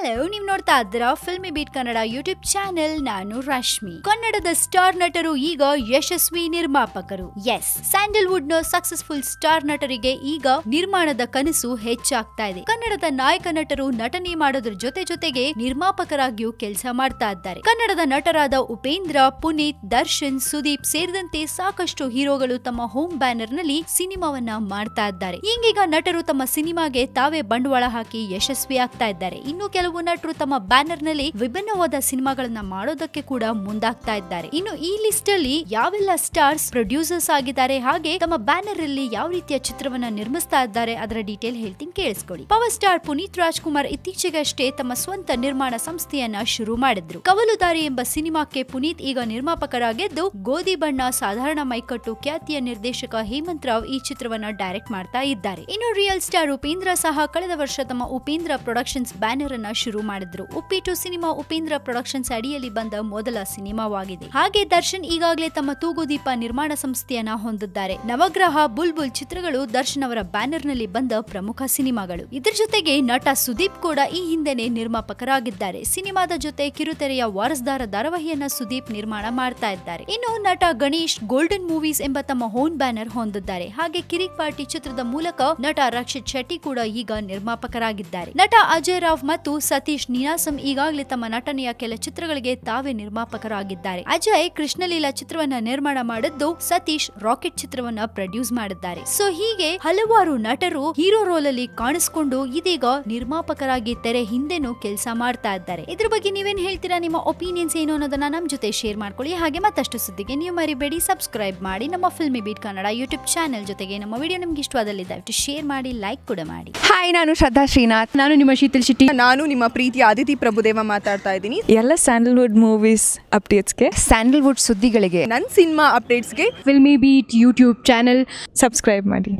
Hello ನೀವ್ ನೋಡ್ತಾ ಇದ್ದೀರಾ filmy beat Kannada YouTube channel ನಾನು ರಶ್ಮಿ ಕನ್ನಡದ ಸ್ಟಾರ್ ನಟರು ಈಗ ಯಶಸ್ವಿ ನಿರ್ಮಾಪಕರು. ಎಸ್ ಸ್ಯಾಂಡಲ್ವುಡ್ನ ಸಕ್ಸಸ್ಫುಲ್ ಸ್ಟಾರ್ ನಟರಿಗೆ ಈಗ ನಿರ್ಮಾಣದ ಕನಸು ಹೆಚ್ಚಾಗ್ತಾ ಇದೆ. ಕನ್ನಡದ ನಾಯಕ ನಟರು ನಟನೆ ಮಾಡೋದ್ರ ಜೊತೆ ಜೊತೆಗೆ ನಿರ್ಮಾಪಕರಾಗಿಯೂ ಕೆಲಸ ಮಾಡ್ತಾ ಇದ್ದಾರೆ. ಕನ್ನಡದ ನಟರಾದ ಉಪೇಂದ್ರ, ಪುನೀತ್, ದರ್ಶನ್, ಸುದೀಪ್ ಸೇರಿದಂತೆ ಸಾಕಷ್ಟು ಹೀರೋಗಳು ತಮ್ಮ ಹೋಮ್ ಬ್ಯಾನರ್ನಲ್ಲಿ ಸಿನಿಮಾವನ್ನ ಮಾಡ್ತಾ ಇದ್ದಾರೆ. ಈಗೀಗ ನಟರು ತಮ್ಮ ಸಿನಿಮಾಗೆ ತಾವೇ ಬಂಡವಾಳ ಹಾಕಿ ಯಶಸ್ವಿ ಆಗ್ತಾ ಇದ್ದಾರೆ. ಇನ್ನು ಕೆಲವು ನಟರು ತಮ್ಮ ಬ್ಯಾನರ್ನಲ್ಲಿ ವಿಭಿನ್ನವಾದ ಸಿನಿಮಾಗಳನ್ನ ಮಾಡೋದಕ್ಕೆ ಕೂಡ ಮುಂದಾಗ್ತಾ ಇದ್ದಾರೆ. ಇನ್ನು ಈ ಲಿಸ್ಟ್ ಅಲ್ಲಿ ಯಾವೆಲ್ಲ ಸ್ಟಾರ್ಸ್, ಪ್ರೊಡ್ಯೂಸರ್ಸ್ ಆಗಿದ್ದಾರೆ ಹಾಗೆ ತಮ್ಮ ಬ್ಯಾನರ್ ಅಲ್ಲಿ ಯಾವ ರೀತಿಯ ಚಿತ್ರವನ್ನ ನಿರ್ಮಿಸ್ತಾ ಇದ್ದಾರೆ ಅದರ ಡೀಟೇಲ್ ಹೇಳ್ತೀನಿ, ಕೇಳಿಸ್ಕೊಳ್ಳಿ. ಪವರ್ ಸ್ಟಾರ್ ಪುನೀತ್ ರಾಜ್ಕುಮಾರ್ ಇತ್ತೀಚೆಗಷ್ಟೇ ತಮ್ಮ ಸ್ವಂತ ನಿರ್ಮಾಣ ಸಂಸ್ಥೆಯನ್ನ ಶುರು ಮಾಡಿದ್ರು. ಕವಲುದಾರಿ ಎಂಬ ಸಿನಿಮಾಕ್ಕೆ ಪುನೀತ್ ಈಗ ನಿರ್ಮಾಪಕರಾಗಿದ್ದು, ಗೋಧಿ ಬಣ್ಣ, ಸಾಧಾರಣ ಮೈಕಟ್ಟು, ಖ್ಯಾತಿಯ ನಿರ್ದೇಶಕ ಹೇಮಂತ್ ರಾವ್ ಈ ಚಿತ್ರವನ್ನ ಡೈರೆಕ್ಟ್ ಮಾಡ್ತಾ ಇದ್ದಾರೆ. ಇನ್ನು ರಿಯಲ್ ಸ್ಟಾರ್ ಉಪೇಂದ್ರ ಸಹ ಕಳೆದ ವರ್ಷ ತಮ್ಮ ಉಪೇಂದ್ರ ಪ್ರೊಡಕ್ಷನ್ಸ್ ಬ್ಯಾನರ್ ಅನ್ನ ಶುರು ಮಾಡಿದ್ರು. ಉಪ್ಪಿಟ್ಟು ಸಿನಿಮಾ ಉಪೇಂದ್ರ ಪ್ರೊಡಕ್ಷನ್ಸ್ ಅಡಿಯಲ್ಲಿ ಬಂದ ಮೊದಲ ಸಿನಿಮಾವಾಗಿದೆ. ಹಾಗೆ ದರ್ಶನ್ ಈಗಾಗಲೇ ತಮ್ಮ ತೂಗುದೀಪ ನಿರ್ಮಾಣ ಸಂಸ್ಥೆಯನ್ನ ಹೊಂದಿದ್ದಾರೆ. ನವಗ್ರಹ, ಬುಲ್ಬುಲ್ ಚಿತ್ರಗಳು ದರ್ಶನ್ ಅವರ ಬ್ಯಾನರ್ನಲ್ಲಿ ಬಂದ ಪ್ರಮುಖ ಸಿನಿಮಾಗಳು. ಇದರ ಜೊತೆಗೆ ನಟ ಸುದೀಪ್ ಕೂಡ ಈ ಹಿಂದೆನೆ ನಿರ್ಮಾಪಕರಾಗಿದ್ದಾರೆ. ಸಿನಿಮಾದ ಜೊತೆ ಕಿರುತೆರೆಯ ವಾರಸ್ದಾರ ಧಾರಾವಾಹಿಯನ್ನ ಸುದೀಪ್ ನಿರ್ಮಾಣ ಮಾಡ್ತಾ ಇದ್ದಾರೆ. ಇನ್ನು ನಟ ಗಣೇಶ್ ಗೋಲ್ಡನ್ ಮೂವೀಸ್ ಎಂಬ ತಮ್ಮ ಹೋನ್ ಬ್ಯಾನರ್ ಹೊಂದಿದ್ದಾರೆ. ಹಾಗೆ ಕಿರಿಕ್ ಪಾರ್ಟಿ ಚಿತ್ರದ ಮೂಲಕ ನಟ ರಕ್ಷಿತ್ ಶೆಟ್ಟಿ ಕೂಡ ಈಗ ನಿರ್ಮಾಪಕರಾಗಿದ್ದಾರೆ. ನಟ ಅಜಯ್ ರಾವ್ ಮತ್ತು ಸತೀಶ್ ನೀನಾಸಂ ಈಗಾಗಲೇ ತಮ್ಮ ನಟನೆಯ ಕೆಲ ಚಿತ್ರಗಳಿಗೆ ತಾವೇ ನಿರ್ಮಾಪಕರಾಗಿದ್ದಾರೆ. ಅಜಯ್ ಕೃಷ್ಣಲೀಲಾ ಚಿತ್ರವನ್ನ ನಿರ್ಮಾಣ ಮಾಡಿದ್ದು ಸತೀಶ್ ರಾಕೆಟ್ ಚಿತ್ರವನ್ನ ಪ್ರೊಡ್ಯೂಸ್ ಮಾಡಿದ್ದಾರೆ. ಸೊ ಹೀಗೆ ಹಲವಾರು ನಟರು ಹೀರೋ ರೋಲ್ ಅಲ್ಲಿ ಕಾಣಿಸಿಕೊಂಡು ಇದೀಗ ನಿರ್ಮಾಪಕರಾಗಿ ತೆರೆ ಹಿಂದೆನೂ ಕೆಲಸ ಮಾಡ್ತಾ ಇದ್ದಾರೆ. ಇದ್ರ ಬಗ್ಗೆ ನೀವೇನ್ ಹೇಳ್ತೀರಾ? ನಿಮ್ಮ ಒಪಿನಿಯನ್ಸ್ ಏನು ಅನ್ನೋದನ್ನ ನಮ್ಮ ಜೊತೆ ಶೇರ್ ಮಾಡ್ಕೊಳ್ಳಿ. ಹಾಗೆ ಮತ್ತಷ್ಟು ಸುದ್ದಿಗೆ ನೀವು ಮರಿಬೇಡಿ. ಸಬ್ಸ್ಕ್ರೈಬ್ ಮಾಡಿ ನಮ್ಮ Filmi Beat Kannada YouTube channel ಜೊತೆಗೆ ನಮ್ಮ ವಿಡಿಯೋ ನಿಮ್ಗೆ ಇಷ್ಟವಾದಲ್ಲಿ ದಯವಿಟ್ಟು ಶೇರ್ ಮಾಡಿ ಲೈಕ್ ಕೂಡ ಮಾಡಿ. ಹಾಯ್ ನಾನು ಶ್ರದ್ಧಾ ಶ್ರೀನಾಥ್. ನಾನು ನಿಮ್ಮ ಶೀತಲ್ ಶೆಟ್ಟಿ. ನಾನು ನಿಮ್ಮ ಪ್ರೀತಿಯ ಅದಿತಿ ಪ್ರಭುದೇವ ಮಾತಾಡ್ತಾ ಇದ್ದೀನಿ. ಎಲ್ಲ ಸ್ಯಾಂಡಲ್ವುಡ್ ಮೂವೀಸ್ ಅಪ್ಡೇಟ್ಸ್ಗೆ ಸ್ಯಾಂಡಲ್ವುಡ್ ಸುದ್ದಿಗಳಿಗೆ. ನನ್ನ cinema ಅಪ್ಡೇಟ್ಸ್ಗೆ Filmi Beat YouTube channel subscribe ಮಾಡಿ.